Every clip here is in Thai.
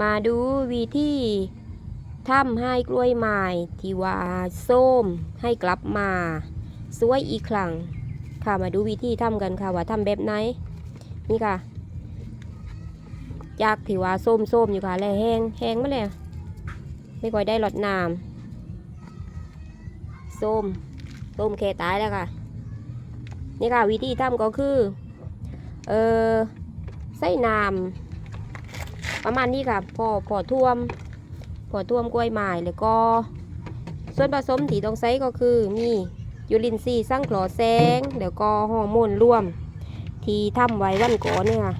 มาดูวิธีทำให้กล้วยไม้ที่ว่าส้มให้กลับมา สวยอีกครั้งค่ะมาดูวิธีทำกันค่ะว่าทำแบบไหนนี่ค่ะจากที่ว่าส้มส้มอยู่ค่ะแล้วแห้งแห้งมาแล้วไม่ค่อยได้หลอดน้ำส้มส้มแค่ตายแล้วค่ะนี่ค่ะวิธีทำก็คือเออใส่น้ำ ประมาณนี้ค่ะพอพอท่วมพอท่วมกล้วยไม้แล้วก็ ส่วนผสมที่ต้องใช้ก็คือมียูรินทรีสร้างคลอแสงแล้วก็ฮอร์โมนร่วม ที่ทำไว้วันก่อนเนี่ยค่ะ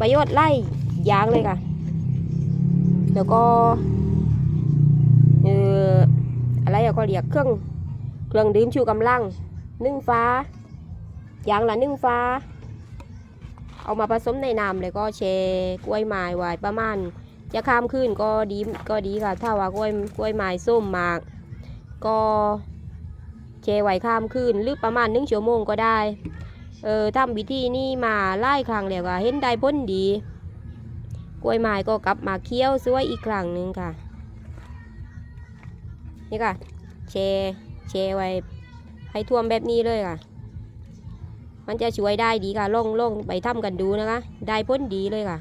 ประโยชน์ไล่ยางเลยค่ะ แล้วก็เอออะไรอะก็เรียกเครื่องเครื่องดื่มชูกำลังนึ่งฟ้า ยางละนึ่งฟ้า เอามาผสมในน้ำแล้วก็แช่กล้วยไม้ไว้ประมาณจะข้ามคืนก็ดีก็ดีค่ะ ถ้าว่ากล้วยกล้วยไม้ส้มมาก ก็แช่ไว้ข้ามคืนหรือประมาณหนึ่งชั่วโมงก็ได้เออทำวิธีนี้มาไล่ครั้งแล้วก็เห็นได้ผลดี กล้วยไม้ก็กลับมาเคี้ยวสวยอีกครั้งหนึ่งค่ะ นี่ค่ะแช่แช่ไว้ให้ท่วมแบบนี้เลยค่ะ มันจะช่วยได้ดีค่ะลองลองไปทำกันดูนะคะ ได้ผลดีเลยค่ะ